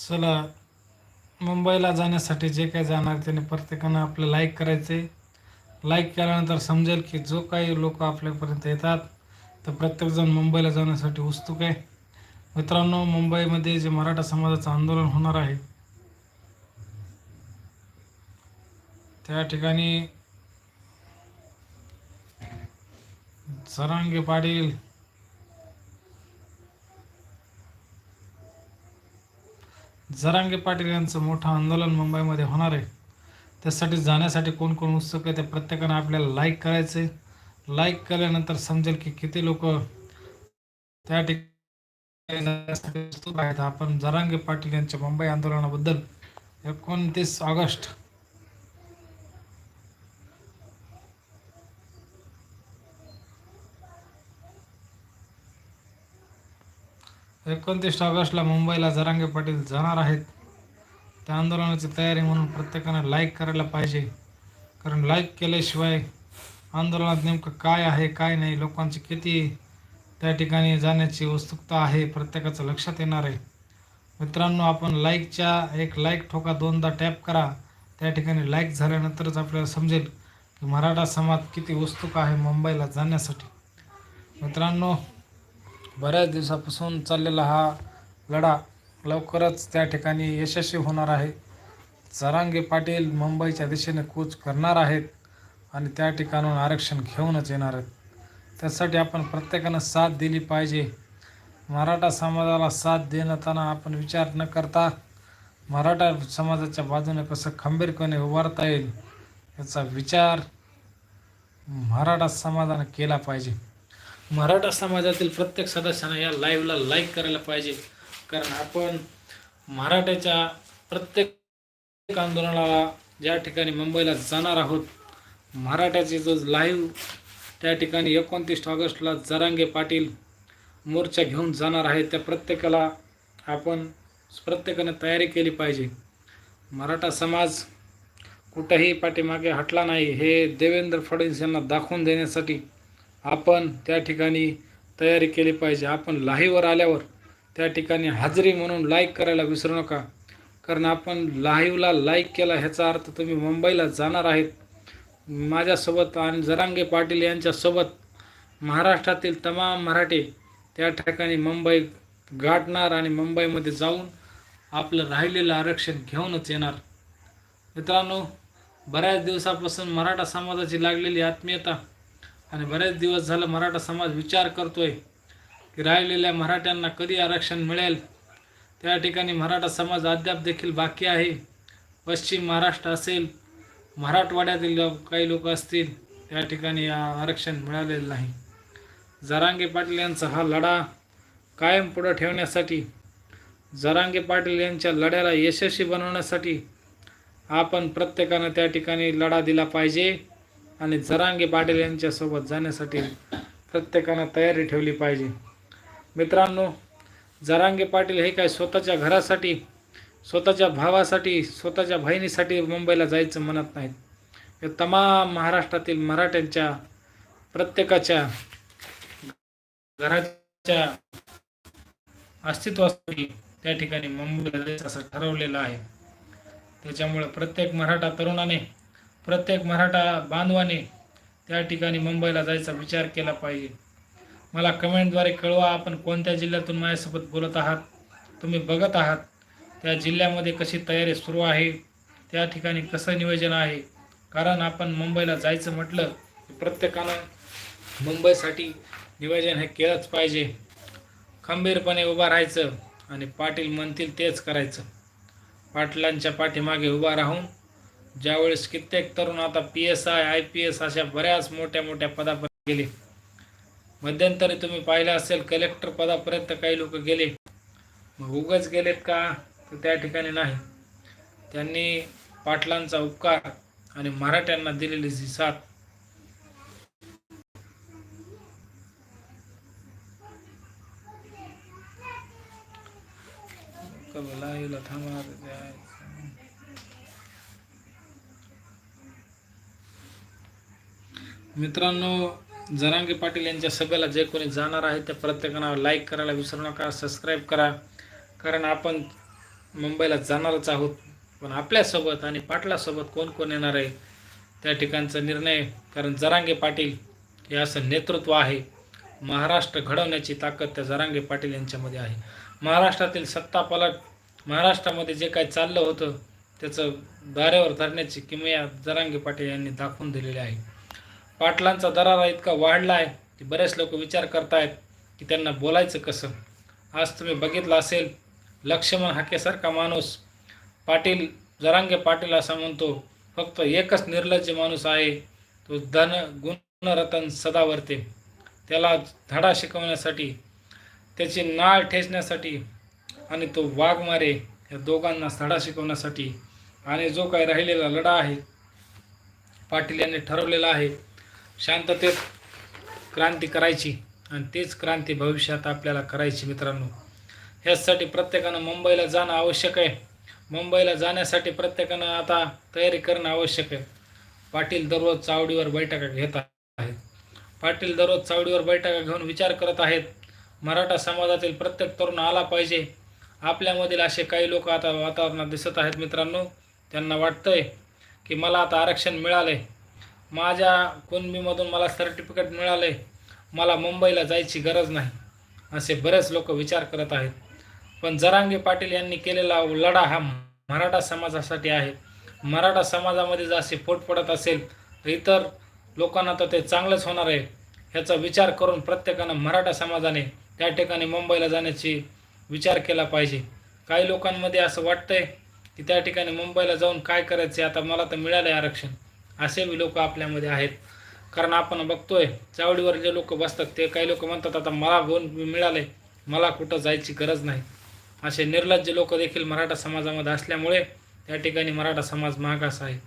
चला मुंबईला जाण्यासाठी जे काही जाणार त्याने प्रत्येकानं आपलं लाईक करायचे लाईक केल्यानंतर समजेल की जो काही लोक आपल्यापर्यंत येतात तर प्रत्येकजण मुंबईला जाण्यासाठी उत्सुक आहे. मित्रांनो मुंबईमध्ये जे मराठा समाजाचं आंदोलन होणार आहे त्या ठिकाणी सरांगे पाटील जरांगे पाटील यांचं मोठं आंदोलन मुंबईमध्ये होणार आहे. त्यासाठी जाण्यासाठी कोण कोण उत्सुक आहे त्या प्रत्येकानं आपल्याला लाईक करायचे लाईक केल्यानंतर समजेल की किती लोक त्या ठिकाणी आपण जरांगे पाटील यांच्या मुंबई आंदोलनाबद्दल एकोणतीस ऑगस्ट एकोणतीस ऑगस्टला मुंबईला जरांगे पाटील जाणार आहेत. त्या आंदोलनाची तयारी म्हणून प्रत्येकानं लाईक करायला पाहिजे. कारण लाईक केल्याशिवाय आंदोलनात नेमकं काय आहे काय नाही लोकांची किती त्या ठिकाणी जाण्याची उत्सुकता आहे प्रत्येकाचं लक्षात येणार आहे. मित्रांनो आपण लाईकच्या एक लाईक ठोका दोनदा टॅप करा. त्या ठिकाणी लाईक झाल्यानंतरच आपल्याला समजेल की मराठा समाज किती उत्सुक आहे मुंबईला जाण्यासाठी. मित्रांनो बऱ्याच दिवसापासून चाललेला हा लढा लवकरच त्या ठिकाणी यशस्वी होणार आहे. जरांगे पाटील मुंबईच्या दिशेने कूच करणार आहेत आणि त्या ठिकाणून आरक्षण घेऊनच येणार आहेत. त्यासाठी आपण प्रत्येकानं साथ दिली पाहिजे. मराठा समाजाला साथ देताना आपण विचार न करता मराठा समाजाच्या बाजूने कसं खंबीरपणे उभारता येईल याचा विचार मराठा समाजानं केला पाहिजे. मराठा समाजातील प्रत्येक सदस्यांना या लाईव्हला लाईक करायला पाहिजे. कारण आपण मराठ्याच्या प्रत्येक आंदोलनाला ज्या ठिकाणी मुंबईला जाणार आहोत मराठ्याचे जो लाईव्ह त्या ठिकाणी एकोणतीस ऑगस्टला जरांगे पाटील मोर्चा घेऊन जाणार आहेत त्या प्रत्येकाला आपण प्रत्येकाने तयारी केली पाहिजे. मराठा समाज कुठंही पाठीमागे हटला नाही. हे देवेंद्र फडणवीस यांना दाखवून देण्यासाठी आपण त्या ठिकाणी तयारी केली पाहिजे. आपण लाहीवर आल्यावर त्या ठिकाणी हाजरी म्हणून लाईक करायला विसरू नका. कारण आपण लाईव्हला लाईक केला ह्याचा अर्थ तुम्ही मुंबईला जाणार आहेत. माझ्यासोबत आणि जरांगे पाटील यांच्यासोबत महाराष्ट्रातील तमाम मराठे त्या ठिकाणी मुंबई गाठणार आणि मुंबईमध्ये जाऊन आपलं राहिलेलं आरक्षण घेऊनच येणार. मित्रांनो बऱ्याच दिवसापासून मराठा समाजाची लागलेली आत्मीयता आणि बरेच दिवस झालं मराठा समाज विचार करतोय की राहिलेल्या मराठ्यांना कधी आरक्षण मिळेल? त्या ठिकाणी मराठा समाज अद्याप देखील बाकी आहे. पश्चिम महाराष्ट्र असेल मराठवाड्यातील लोक काही लोक असतील त्या ठिकाणी आरक्षण मिळालेलं नाही. जरांगे पाटील यांचा हा लढा कायम पुढं ठेवण्यासाठी जरांगे पाटील यांच्या लढ्याला यशस्वी बनवण्यासाठी आपण प्रत्येकानं त्या ठिकाणी लढा दिला पाहिजे. आणि जरांगे पाटील यांच्यासोबत जाण्यासाठी प्रत्येकानं तयारी ठेवली पाहिजे. मित्रांनो जरांगे पाटील हे काय स्वतःच्या घरासाठी स्वतःच्या भावासाठी स्वतःच्या बहिणीसाठी मुंबईला जायचं म्हणत नाहीत. हे तमाम महाराष्ट्रातील मराठ्यांच्या प्रत्येकाच्या घराच्या अस्तित्वासाठी त्या ठिकाणी मुंबईला जायचं असं ठरवलेलं आहे. त्याच्यामुळे प्रत्येक मराठा तरुणाने प्रत्येक मराठा बांधवाने त्या ठिकाणी मुंबईला जायचा विचार केला पाहिजे. मला कमेंटद्वारे कळवा आपण कोणत्या जिल्ह्यातून माझ्यासोबत बोलत आहात. तुम्ही बघत आहात. त्या जिल्ह्यामध्ये कशी तयारी सुरू आहे. त्या ठिकाणी कसं नियोजन आहे. कारण आपण मुंबईला जायचं म्हटलं की प्रत्येकानं मुंबईसाठी नियोजन हे केलंच पाहिजे. खंबीरपणे उभा राहायचं आणि पाटील म्हणतील तेच करायचं. पाटलांच्या पाठीमागे उभा राहून ज्यावेळेस कित्येक तरुण आता P S I I P S अशा बऱ्याच मोठ्या मोठ्या पदापर्यंत गेले. मध्यंतरी तुम्ही पाहिलं असेल कलेक्टर पदापर्यंत काही लोक गेले. मग उगच गेलेत का? तर त्या ठिकाणी नाही. त्यांनी पाटलांचा उपकार आणि मराठ्यांना दिलेली जी साथ कबलाईला थांबा मित्रांनो जरांगे पाटील यांच्या सभेला जे कोणी जाणार आहे त्या प्रत्येकांना लाईक करायला विसरू नका सबस्क्राईब करा. कारण आपण मुंबईला जाणारच आहोत पण आपल्यासोबत आणि पाटलासोबत कोण कोण येणार आहे त्या ठिकाणचा निर्णय. कारण जरांगे पाटील हे असं नेतृत्व आहे. महाराष्ट्र घडवण्याची ताकद त्या जरांगे पाटील यांच्यामध्ये आहे. महाराष्ट्रातील सत्तापालट महाराष्ट्रामध्ये जे काही चाललं होतं त्याचं दाऱ्यावर धरण्याची किमया जरांगे पाटील यांनी दाखवून दिलेली आहे. पाटलांचा दरारा इतका वाढला आहे की बरेच लोक विचार करतायत की त्यांना बोलायचं कसं? आज तुम्ही बघितलं असेल लक्ष्मण हाकेसारखा माणूस. पाटील जरांगे पाटील असा म्हणतो फक्त एकच निर्लज्ज माणूस आहे तो धन गुणरतन सदावरते. त्याला धडा शिकवण्यासाठी त्याची नाळ ठेचण्यासाठी आणि तो वाघमारे या दोघांना धडा शिकवण्यासाठी आणि जो काही राहिलेला लढा आहे पाटील यांनी ठरवलेला आहे शांततेत क्रांती करायची आणि तीच क्रांती भविष्यात आपल्याला करायची मित्रांनो. ह्यासाठी प्रत्येकानं मुंबईला जाणं आवश्यक आहे. मुंबईला जाण्यासाठी प्रत्येकानं आता तयारी करणं आवश्यक आहे. पाटील दररोज चावडीवर बैठका घेत आहेत. पाटील दररोज चावडीवर बैठका घेऊन विचार करत आहेत. मराठा समाजातील प्रत्येक तरुण आला पाहिजे. आपल्यामधील असे काही लोक आता वातावरणात दिसत आहेत मित्रांनो. त्यांना वाटतंय की मला आता आरक्षण मिळालं आहे माझ्या कुणबीमधून मला सर्टिफिकेट मिळालं आहे मला मुंबईला जायची गरज नाही असे बरेच लोक विचार करत आहेत. पण जरांगे पाटील यांनी केलेला लढा हा मराठा समाजासाठी आहे. मराठा समाजामध्ये जर असे फूट पडत असेल तर इतर लोकांना तर ते चांगलंच होणार आहे. ह्याचा विचार करून प्रत्येकानं मराठा समाजाने त्या ठिकाणी मुंबईला जाण्याची विचार केला पाहिजे. काही लोकांमध्ये असं वाटतंय की त्या ठिकाणी मुंबईला जाऊन काय करायचे आता मला तर मिळालं आरक्षण. असे बी लोक आपल्यामध्ये आहेत. कारण आपण बघतोय चावडीवर जे लोक बसतात ते काही लोक म्हणतात आता मला बोन मिळाले मला कुठं जायची गरज नाही. असे निर्लज्ज लोक देखील मराठा समाजामध्ये असल्यामुळे त्या ठिकाणी मराठा समाज मागास आहे.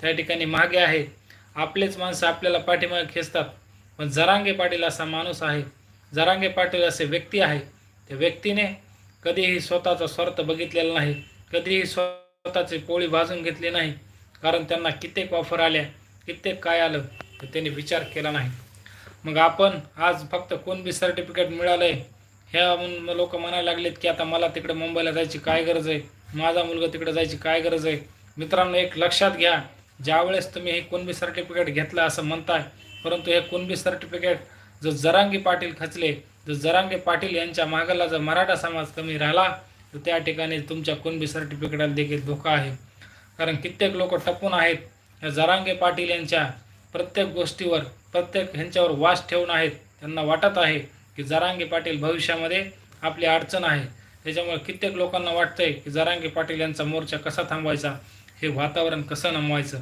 त्या ठिकाणी मागे आहे. आपलेच माणसं आपल्याला पाठीमागे खेचतात. पण जरांगे पाटील असा माणूस आहे. जरांगे पाटील असे व्यक्ती आहे. त्या व्यक्तीने कधीही स्वतःचा स्वार्थ बघितलेला नाही. कधीही स्वतःची पोळी भाजून घेतली नाही. कारण त्यांना कित्येक ऑफर आल्या कित्येक काय आलं तर त्यांनी विचार केला नाही. मग आपण आज फक्त कोणबी सर्टिफिकेट सर्टिफिकेट मिळालंय ह्या लोक म्हणायला लागलेत की आता मला तिकडे मुंबईला जायची काय गरज आहे? माझा मुलगा तिकडे जायची काय गरज आहे? मित्रांनो एक लक्षात घ्या ज्यावेळेस तुम्ही हे कुणबी सर्टिफिकेट घेतलं असं म्हणताय परंतु हे कुणबी सर्टिफिकेट जर जरांगी पाटील खचले जर जरांगे पाटील यांच्या मागाला जर मराठा समाज कमी राहिला तर त्या ठिकाणी तुमच्या कुणबी सर्टिफिकेटाला देखील धोका आहे. कारण कित्येक लोक टपून आहेत. या जरांगे पाटील यांच्या प्रत्येक गोष्टीवर प्रत्येक ह्यांच्यावर वास ठेवून आहेत. त्यांना वाटत आहे की जरांगे पाटील भविष्यामध्ये आपली अडचण आहे. त्याच्यामुळे कित्येक लोकांना वाटतंय की जरांगे पाटील यांचा मोर्चा कसा थांबवायचा? हे वातावरण कसं नमवायचं?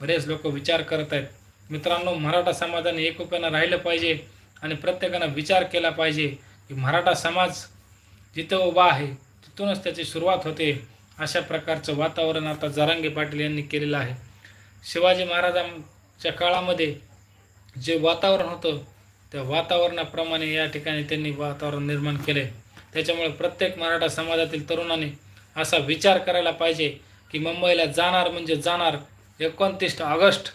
बरेच लोक विचार करत आहेत. मित्रांनो मराठा समाजाने एकोप्यानं राहिलं पाहिजे आणि प्रत्येकानं विचार केला पाहिजे की मराठा समाज जिथं उभा आहे तिथूनच त्याची सुरुवात होते. अशा प्रकारचं वातावरण आता जरांगे पाटील यांनी केलेलं आहे. शिवाजी महाराजांच्या काळामध्ये जे वातावरण होतं त्या वातावरणाप्रमाणे या ठिकाणी त्यांनी वातावरण निर्माण केले त्याच्यामुळे प्रत्येक मराठा समाजातील तरुणाने असा विचार करायला पाहिजे की मुंबईला जाणार म्हणजे जाणार. एकोणतीस ऑगस्ट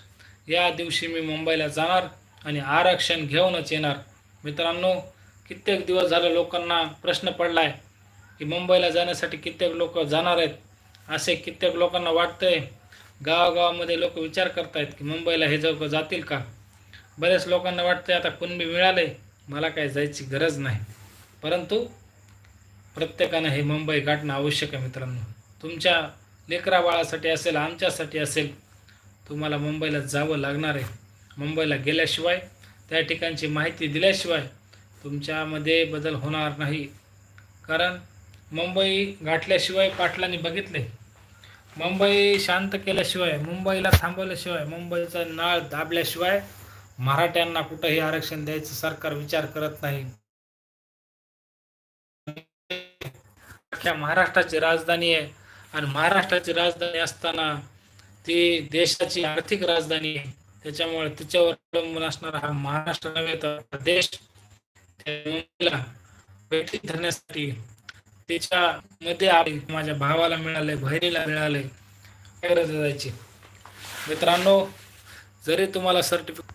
या दिवशी मी मुंबईला जाणार आणि आरक्षण घेऊनच येणार. मित्रांनो कित्येक दिवस झाले लोकांना प्रश्न पडला आहे की मुंबईला जाण्यासाठी कित्येक लोक जाणार आहेत असे कित्येक लोकांना वाटतंय. गावागावामध्ये लोक विचार करतायत की मुंबईला हे लोक जातील का? बऱ्याच लोकांना वाटतंय आता कुणबी मिळाले मला काय जायची गरज नाही. परंतु प्रत्येकानं हे मुंबई गाठणं आवश्यक आहे मित्रांनो. तुमच्या लेकरा बाळासाठी असेल आमच्यासाठी असेल तुम्हाला मुंबईला जावं लागणार आहे. मुंबईला गेल्याशिवाय त्या ठिकाणची माहिती दिल्याशिवाय तुमच्यामध्ये बदल होणार नाही. कारण मुंबई गाठल्याशिवाय पाटलांनी बघितले. मुंबई शांत केल्याशिवाय मुंबईला थांबवल्याशिवाय मुंबईचा नाळ दाबल्याशिवाय मराठ्यांना कुठंही आरक्षण द्यायचं सरकार विचार करत नाही. अख्ख्या महाराष्ट्राची राजधानी आहे आणि महाराष्ट्राची राजधानी असताना ती देशाची आर्थिक राजधानी आहे. त्याच्यामुळे तिच्यावर अवलंबून असणारा हा महाराष्ट्र नव्हे तर देश मुंबईला धरण्यासाठी त्याच्यामध्ये आले माझ्या भावाला मिळाले बहिणीला मिळाले. काय गरज जायची मित्रांनो जरी तुम्हाला सर्टिफिकेट